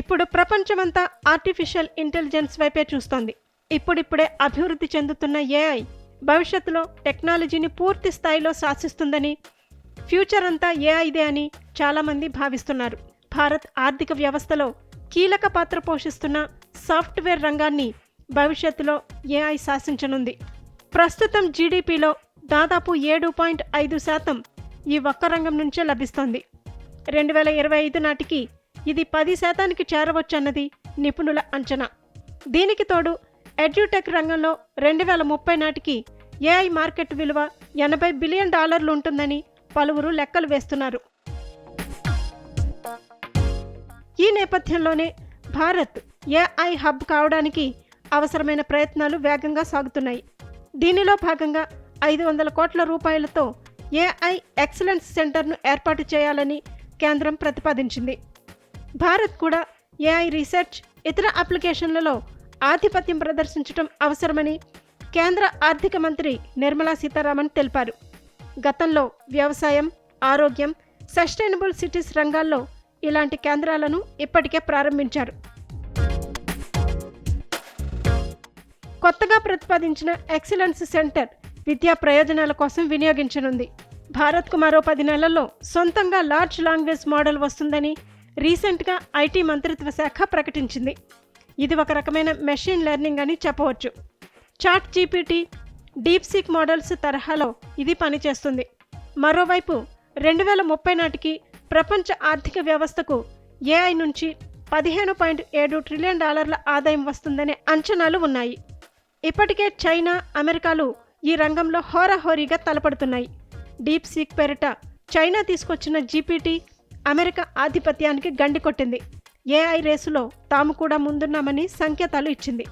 ఇప్పుడు ప్రపంచమంతా artificial intelligence వైపే చూస్తోంది. ఇప్పుడిప్పుడే అభివృద్ధి చెందుతున్న ఏఐ భవిష్యత్తులో టెక్నాలజీని పూర్తి స్థాయిలో శాసిస్తుందని ఫ్యూచర్ అంతా ఏఐదే అని చాలామంది భావిస్తున్నారు. భారత్ ఆర్థిక వ్యవస్థలో కీలక పాత్ర పోషిస్తున్న సాఫ్ట్వేర్ రంగాన్ని భవిష్యత్తులో ఏఐ శాసించనుంది. ప్రస్తుతం జీడిపిలో దాదాపు ఏడు పాయింట్ ఐదు శాతం ఈ ఒక్క రంగం నుంచే లభిస్తోంది. రెండు వేల ఇరవై ఐదు నాటికి ఇది పది శాతానికి చేరవచ్చన్నది నిపుణుల అంచనా. దీనికి తోడు ఎడ్యుటెక్ రంగంలో రెండు వేల ముప్పై నాటికి ఏఐ మార్కెట్ విలువ ఎనభై బిలియన్ డాలర్లు ఉంటుందని పలువురు లెక్కలు వేస్తున్నారు. ఈ నేపథ్యంలోనే భారత్ ఏఐ హబ్ కావడానికి అవసరమైన ప్రయత్నాలు వేగంగా సాగుతున్నాయి. దీనిలో భాగంగా ఐదు వందల కోట్ల రూపాయలతో ఏఐ ఎక్సలెన్స్ సెంటర్ను ఏర్పాటు చేయాలని కేంద్రం ప్రతిపాదించింది. భారత్ కూడా ఏఐ రీసెర్చ్ ఇతర అప్లికేషన్లలో ఆధిపత్యం ప్రదర్శించడం అవసరమని కేంద్ర ఆర్థిక మంత్రి నిర్మలా సీతారామన్ తెలిపారు. గతంలో వ్యవసాయం ఆరోగ్యం సస్టైనబుల్ సిటీస్ రంగాల్లో ఇలాంటి కేంద్రాలను ఇప్పటికే ప్రారంభించారు. కొత్తగా ప్రతిపాదించిన ఎక్సలెన్స్ సెంటర్ విద్యా ప్రయోజనాల కోసం వినియోగించనుంది. భారత్కు మరో పది నెలల్లో సొంతంగా లార్జ్ లాంగ్వేజ్ మోడల్ వస్తుందని రీసెంట్గా ఐటీ మంత్రిత్వ శాఖ ప్రకటించింది. ఇది ఒక రకమైన మెషిన్ లెర్నింగ్ అని చెప్పవచ్చు. Chat GPT deep seek models తరహాలో ఇది పనిచేస్తుంది. మరోవైపు రెండు వేల ముప్పై నాటికి ప్రపంచ ఆర్థిక వ్యవస్థకు ఏఐ నుంచి పదిహేను పాయింట్ ఏడు ట్రిలియన్ డాలర్ల ఆదాయం వస్తుందనే అంచనాలు ఉన్నాయి. ఇప్పటికే చైనా అమెరికాలు ఈ రంగంలో హోరాహోరీగా తలపడుతున్నాయి. డీప్ సీక్ పేరిట చైనా తీసుకొచ్చిన జీపీటీ అమెరికా ఆధిపత్యానికి గండి కొట్టింది. ఏఐ రేసులో తాము కూడా ముందున్నామని సంకేతాలు ఇచ్చింది.